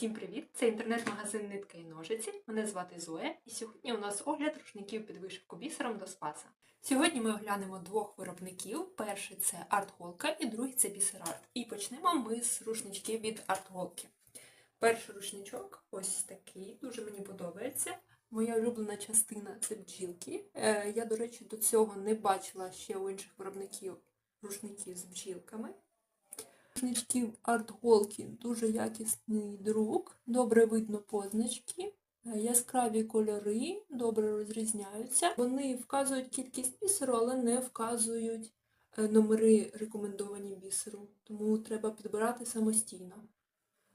Всім привіт! Це інтернет-магазин Нитка і ножиці. Мене звати Зоя, і сьогодні у нас огляд рушників під вишивку бісером до спаса. Сьогодні ми оглянемо двох виробників. Перший це Артголка і другий це бісерарт. І почнемо ми з рушничків від Артголки. Перший рушничок ось такий, дуже мені подобається. Моя улюблена частина це бджілки. Е, Я, до речі, до цього не бачила ще у інших виробників рушників з бджілками. Рушничків артголки дуже якісний друк, добре видно позначки, е, яскраві кольори, добре розрізняються. Вони вказують кількість бісеру, але не вказують е, номери рекомендовані бісеру, тому треба підбирати самостійно.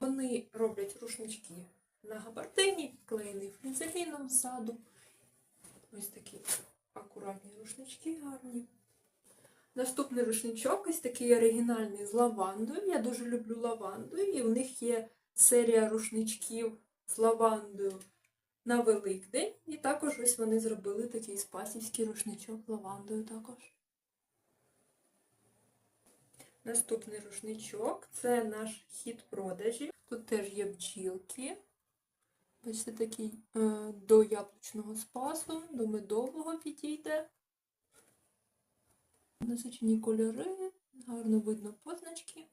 Вони роблять рушнички на габардині, клеєний флізеліном ззаду. Ось такі акуратні рушнички гарні. Наступний рушничок ось такий оригінальний з лавандою. Я дуже люблю лаванду, і в них є серія рушничків з лавандою на Великдень. І також ось вони зробили такий спасівський рушничок з лавандою також. Наступний рушничок це наш хід продажі. Тут теж є бджілки. Бачите, такий е, до яблучного спасу, до медового підійде. Насичені кольори, гарно видно позначки.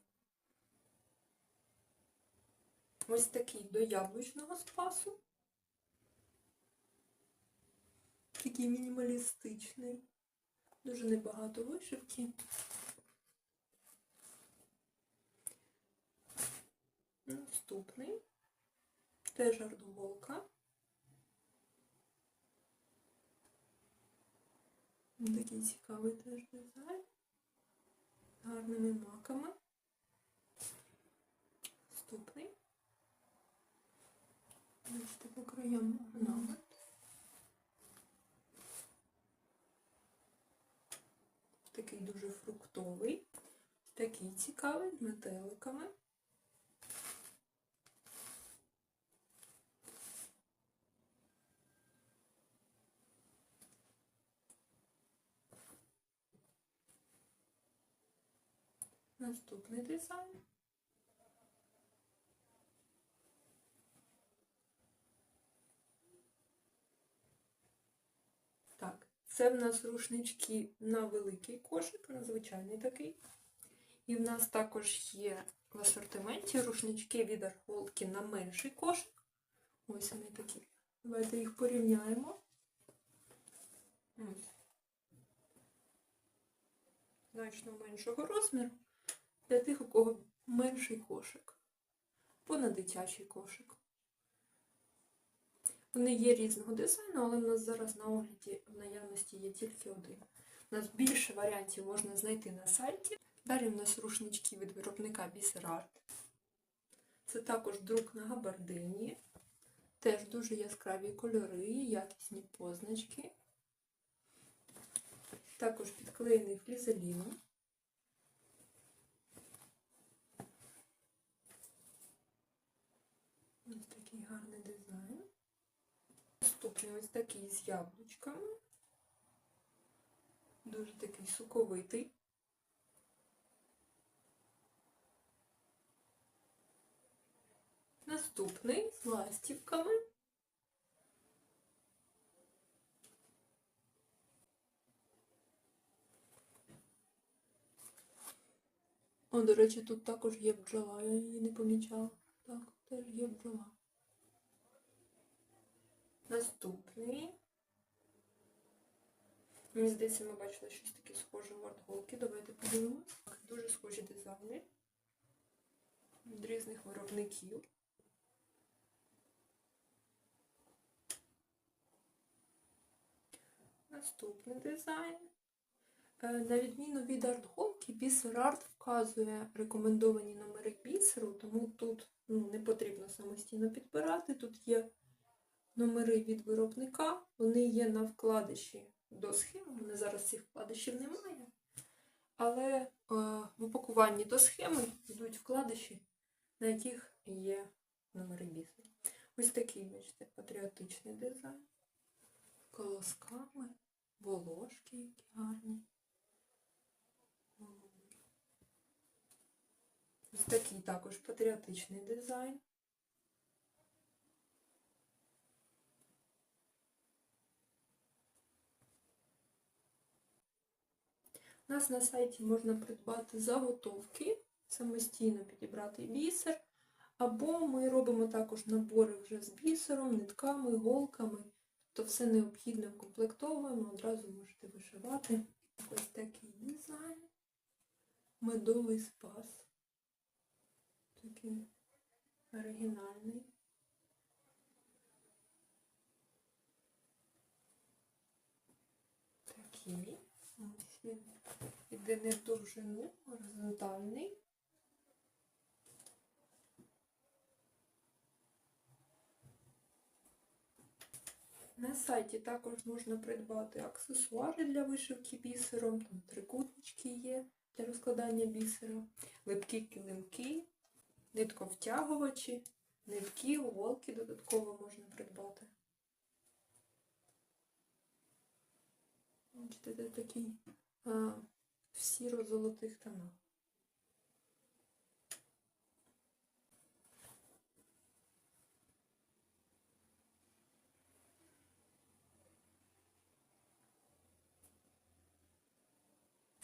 Ось такий до яблучного спасу. Такий мінімалістичний. Дуже небагато вишивки. Наступний. Теж ардголка. Такий цікавий теж дизайн. З гарними маками. Наступний. Бачите, по краям орнамент. Такий дуже фруктовий. Такий цікавий з метеликами. Наступний дизайн. Так, це в нас рушнички на великий кошик, на звичайний такий. І в нас також є в асортименті рушнички від архолки на менший кошик. Ось вони такі. Давайте їх порівняємо. Ось. Значно меншого розміру для тих, у кого менший кошик, понад дитячий кошик. Вони є різного дизайну, але в нас зараз на огляді в наявності є тільки один. У нас більше варіантів можна знайти на сайті. Далі в нас рушнички від виробника Бісерарт. Це також друк на габардині. Теж дуже яскраві кольори, якісні позначки. Також підклеєний флізеліном. Ось такий гарний дизайн. Наступний ось такий з яблучками. Дуже такий соковитий. Наступний з ластівками. О, до речі, тут також є бджола, я її не помічала. Так, теж є бджола. Наступний. Мені здається, ми бачили щось таке схоже в артголки. Давайте подивимось. Дуже схожі дизайни від різних виробників. Наступний дизайн. Е, На відміну від артголки, бісер арт вказує рекомендовані номери бісеру, тому тут ну, не потрібно самостійно підбирати. Тут є номери від виробника, вони є на вкладиші до схеми. У мене зараз цих вкладишів немає. Але е, в упакуванні до схеми йдуть вкладиші, на яких є номери бісеру. Ось такий, бачите, патріотичний дизайн. Колосками, волошки які гарні. Ось такий також патріотичний дизайн. У нас на сайті можна придбати заготовки, самостійно підібрати бісер, або ми робимо також набори вже з бісером, нитками, голками. Тобто все необхідне вкомплектовуємо, одразу можете вишивати. Ось такий дизайн. Медовий спас. Такий оригінальний. Такий. Він іде не в довжину, горизонтальний. На сайті також можна придбати аксесуари для вишивки бісером, там трикутнички є для розкладання бісера, липкі килимки, нитковтягувачі, нитки, голки додатково можна придбати. Бачите, це такий в сіро-золотих тонах.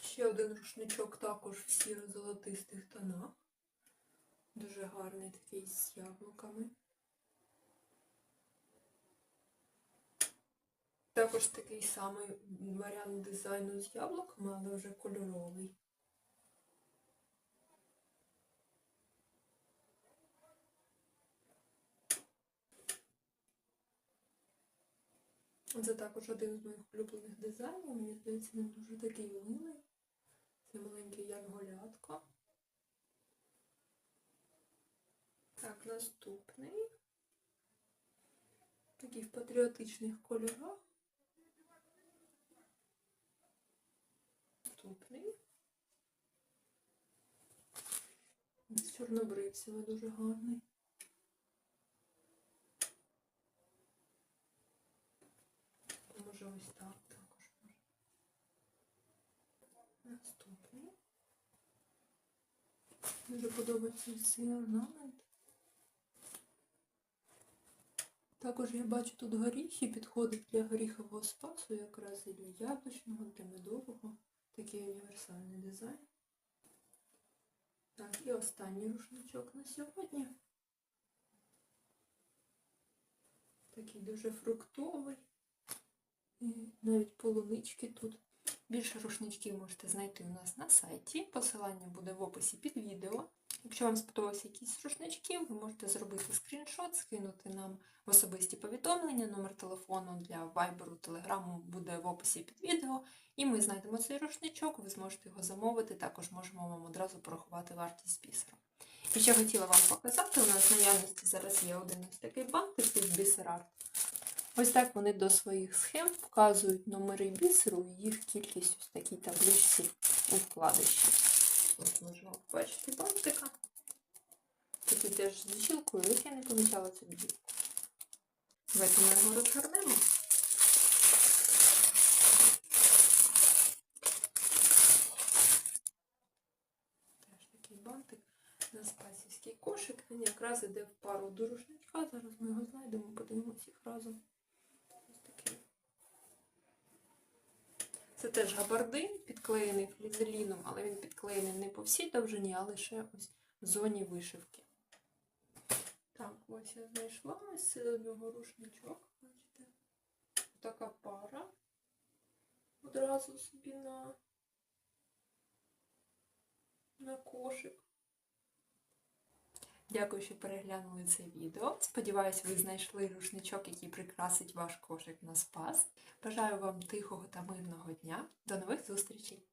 Ще один рушничок також в сіро-золотистих тонах. Дуже гарний такий з яблуками. Також такий самий варіант дизайну з яблуками, але вже кольоровий. Це також один з моїх улюблених дизайнів. Мені здається, він дуже такий милий. Це маленький янголятко. Так, наступний. Такий в патріотичних кольорах. Наступний. З чорнобривцями дуже гарний. Може ось так також. Наступний. Дуже подобається цей орнамент. Також я бачу тут горіхи, підходить для горіхового спасу, якраз і для яблучного, для медового. Такий універсальний дизайн. Так, і останній рушничок на сьогодні. Такий дуже фруктовий. І навіть полунички тут. Більше рушничків можете знайти у нас на сайті. Посилання буде в описі під відео. Якщо вам сподобався якийсь рушнички, ви можете зробити скріншот, скинути нам в особисті повідомлення. Номер телефону для вайберу, телеграму буде в описі під відео. І ми знайдемо цей рушничок, ви зможете його замовити. Також можемо вам одразу порахувати вартість бісеру. І ще хотіла вам показати, у нас в наявності зараз є один ось такий бантик від бісерарт. Ось так вони до своїх схем вказують номери бісеру і їх кількість ось такій табличці у вкладищі. Ось можемо побачити бантика. Такий теж з бджілкою, як я не помічала цю бджілку. Давайте ми його розгорнемо. Теж такий бантик на спасівський кошик. Він якраз іде в пару до рушничка. Зараз ми його знайдемо, подивимося їх разом. Ось такий. Це теж габардин, підклеєний флізеліном, але він підклеєний не по всій довжині, а лише ось в зоні вишивки. Так, ось я знайшла ось це до рушничок. Бачите? Така пара. Одразу собі на, на кошик. Дякую, що переглянули це відео. Сподіваюсь, ви знайшли рушничок, який прикрасить ваш кошик на спас. Бажаю вам тихого та мирного дня. До нових зустрічей!